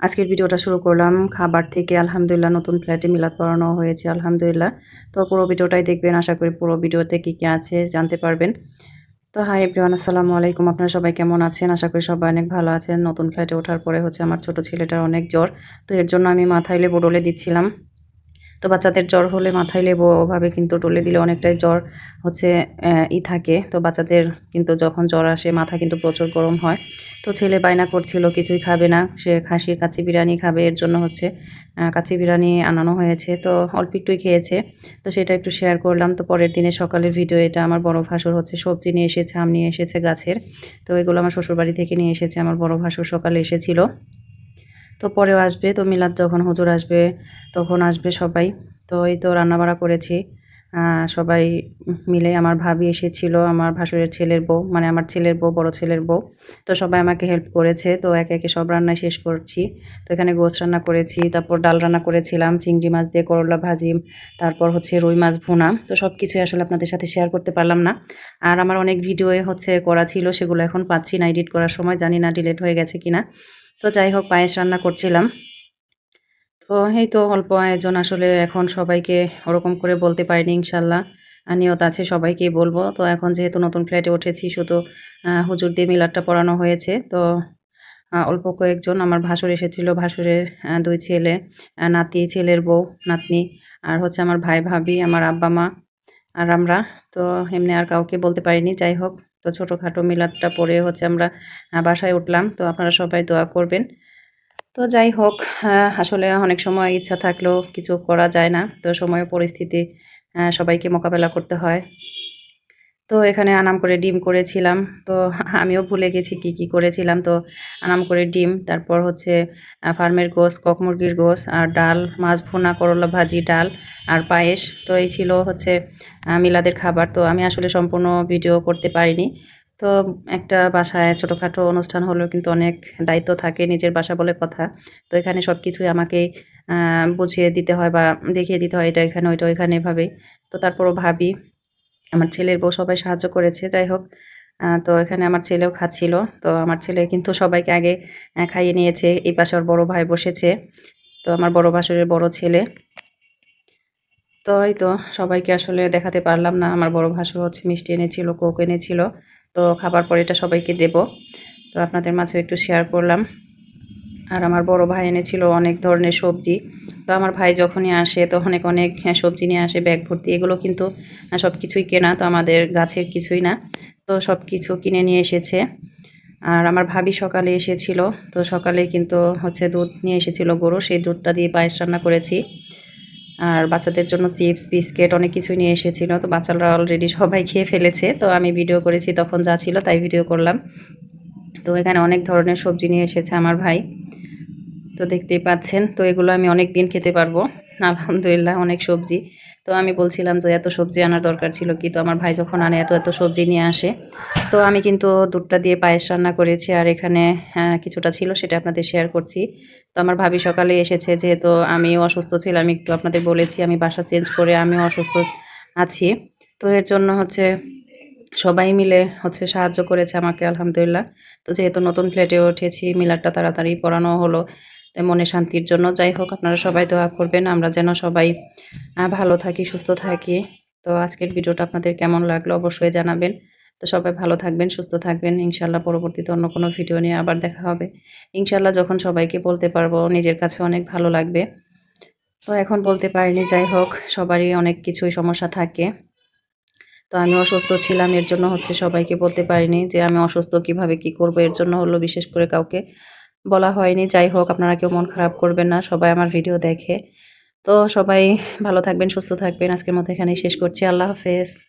আজকের ভিডিওটা শুরু করলাম। খাবার থেকে আলহামদুলিল্লাহ নতুন ফ্ল্যাটে মিলাদ পড়ানো হয়েছে, আলহামদুলিল্লাহ। তো পুরো ভিডিওটাই দেখবেন, আশা করি পুরো ভিডিওতে কী কী আছে জানতে পারবেন। তো হাই এভরিওয়ান আসসালামু আলাইকুম। আপনারা সবাই কেমন আছেন? আশা করি সবাই অনেক ভালো আছেন। নতুন ফ্ল্যাটে ওঠার পরে হচ্ছে আমার ছোট ছেলেটার অনেক জ্বর। তো এর জন্য আমি মাথায় লেবু দিচ্ছিলাম। তো বাচ্চাদের জ্বর হলে মাথায় লেবু ওভাবে কিন্তু টলে দিলে অনেকটাই জ্বর হচ্ছে ই থাকে। তো বাচ্চাদের কিন্তু যখন জ্বর আসে, মাথা কিন্তু প্রচুর গরম হয়। তো ছেলে বায়না করছিল, কিছুই খাবে না। সে খাসির কাচ্চি বিরিয়ানি খাবে, এর জন্য হচ্ছে কাচ্চি বিরিয়ানি আনানো হয়েছে। তো অল্প একটুই খেয়েছে। তো সেটা একটু শেয়ার করলাম। তো পরের দিনে সকালের ভিডিও এটা আমার বড় ভাসুর হচ্ছে সবজি নিয়ে এসেছে, আম নিয়ে এসেছে গাছের। তো এগুলো আমার শ্বশুরবাড়ি থেকে নিয়ে এসেছে। আমার বড় ভাসুর সকালে এসেছিল। তো পরেও আসবে। তো মিলাদ যখন হুজুর আসবে, তখন আসবে সবাই। তো এই তো রান্নাবাড়া করেছি। সবাই মিলে আমার ভাবি এসেছিল, আমার ভাসুরের ছেলের বউ মানে আমার ছেলের বউ, বড় ছেলের বউ। তো সবাই আমাকে হেল্প করেছে। তো একে একে সব রান্না শেষ করছি। তো এখানে গোস রান্না করেছি, তারপর ডাল রান্না করেছিলাম, চিংড়ি মাছ দিয়ে করলা ভাজি, তারপর হচ্ছে রুই মাছ ভুনা। তো সব কিছুই আসলে আপনাদের সাথে শেয়ার করতে পারলাম না। আর আমার অনেক ভিডিওয়ে হচ্ছে করা ছিল, সেগুলো এখন পাচ্ছি না এডিট করার সময়। জানি না ডিলেট হয়ে গেছে কিনা। তো যাই হোক, পায়েস রান্না করছিলাম। তো এই তো অল্প আয়োজন আসলে এখন সবাইকে ওরকম করে বলতে পারিনি ইনশাল্লাহ। নিয়ত আছে, সবাইকেই বলব। তো এখন যেহেতু নতুন ফ্ল্যাটে উঠেছি, শুধু হুজুর দিয়ে মিলারটা পড়ানো হয়েছে। তো অল্প কয়েকজন, আমার ভাসুর এসেছিল, ভাসুরের দুই ছেলে নাতি, ছেলের বউ, নাতনি, আর হচ্ছে আমার ভাই, ভাবি, আমার আব্বা, মা, আর আমরা। তো এমনি আর কাউকে বলতে পারিনি, যাই হোক। তো ছোটোখাটো মিলাদটা পরে হচ্ছে আমরা বাসায় উঠলাম। তো আপনারা সবাই দোয়া করবেন। তো যাই হোক আসলে অনেক সময় ইচ্ছা থাকলেও কিছু করা যায় না। তো সময় পরিস্থিতি সবাইকে মোকাবেলা করতে হয়। তো এখানে আনাম করে ডিম করেছিলাম। তো আমিও ভুলে গেছি কি কি করেছিলাম। তো আনাম করে ডিম, তারপর হচ্ছে ফার্মের গোস কক মুরগির গোস আর ডাল, মাছ ভুনা, করলা ভাজি, ডাল আর পায়েস। তো এই ছিল হচ্ছে মিলাদের খাবার। তো আমি আসলে সম্পূর্ণ ভিডিও করতে পারিনি। তো একটা বাসায় ছোটোখাটো অনুষ্ঠান হলেও কিন্তু অনেক দায়িত্ব থাকে নিজের বাসা বলে কথা। তো এখানে সব কিছুই আমাকে বুঝিয়ে দিতে হয় বা দেখিয়ে দিতে হয়, এটা এখানে, ওইটা ওইখানে এভাবেই। তো তারপরও ভাবি আমার ছেলের বউ সবাই সাহায্য করেছে, যাই হোক। তো এখানে আমার ছেলেও খাচ্ছিল। তো আমার ছেলে কিন্তু সবাইকে আগে খাইয়ে নিয়েছে। এই পাশে ওর বড়ো ভাই বসেছে। তো আমার বড় ভাসুরের বড় ছেলে। তো এই তো সবাইকে আসলে দেখাতে পারলাম না। আমার বড় ভাসুর হচ্ছে মিষ্টি এনেছিল, কোক এনেছিল। তো খাবার পরে এটা সবাইকে দেব। তো আপনাদের মাঝে একটু শেয়ার করলাম। আর আমার বড় ভাই এনেছিল অনেক ধরনের সবজি। তো আমার ভাই যখনই আসে, তো অনেক অনেক সবজি নিয়ে আসে, ব্যাগ ভর্তি, এগুলো কিন্তু সব কিছুই কেনা, তো আমাদের গাছের কিছুই না। তো সব কিছু কিনে নিয়ে এসেছে। আর আমার ভাবি সকালে এসেছিল, তো সকালে কিন্তু হচ্ছে দুধ নিয়ে এসেছিল গরু, সেই দুধটা দিয়ে পায়েস রান্না করেছি। আর বাচ্চাদের জন্য চিপস, বিস্কিট, অনেক কিছুই নিয়ে এসেছিল, তো বাচ্চারা অলরেডি সবাই খেয়ে ফেলেছে। তো আমি ভিডিও করেছি, তখন যা ছিল তাই ভিডিও করলাম। তো এখানে অনেক ধরনের সবজি নিয়ে এসেছে আমার ভাই। তো দেখতেই পাচ্ছেন, তো এগুলো আমি অনেক দিন খেতে পারব। আলহামদুলিল্লাহ, অনেক সবজি। তো আমি বলছিলাম যে এত সবজি আনার দরকার ছিল কি? তো আমার ভাই যখন আনে, এত এত সবজি নিয়ে আসে। তো আমি কিন্তু দুধটা দিয়ে পায়েস রান্না করেছি আর এখানে কিছুটা ছিল সেটা আপনাদের শেয়ার করছি। তো আমার ভাবি সকালে এসেছে, যেহেতু আমিও অসুস্থ ছিলাম, একটু আপনাদের বলেছি, আমি বাসা চেঞ্জ করে আমিও অসুস্থ আছি। তো এর জন্য হচ্ছে সবাই মিলে হচ্ছে সাহায্য করেছে আমাকে, আলহামদুলিল্লাহ। তো যেহেতু নতুন ফ্ল্যাটে উঠেছি, মিলারটা তাড়াতাড়ি পড়ানো হলো মনে শান্তির জন্য। যাই হোক, আপনারা সবাই দোয়া করবেন। আমরা যেন সবাই ভালো থাকি, সুস্থ থাকি। তো আজকের ভিডিওটা আপনাদের কেমন লাগল অবশ্যই জানাবেন। তো সবাই ভালো থাকবেন, সুস্থ থাকবেন। ইনশাল্লাহ পরবর্তীতে অন্য কোনো ভিডিও নিয়ে আবার দেখা হবে। ইনশাল্লাহ যখন সবাইকে বলতে পারব, নিজের কাছে অনেক ভালো লাগবে। তো এখন বলতে পারিনি, যাই হোক, সবারই অনেক কিছুই সমস্যা থাকে। তো আমি অসুস্থ ছিলাম, এর জন্য হচ্ছে সবাইকে বলতে পারিনি যে আমি অসুস্থ কীভাবে কি করব, এর জন্য হলো বিশেষ করে কাউকে বলা হয়নি। যাই হোক, আপনারা কেউ মন খারাপ করবেন না, সবাই আমার ভিডিও দেখে। তো সবাই ভালো থাকবেন, সুস্থ থাকবেন। আজকের মতো এখানেই শেষ করছি। আল্লাহ হাফেজ।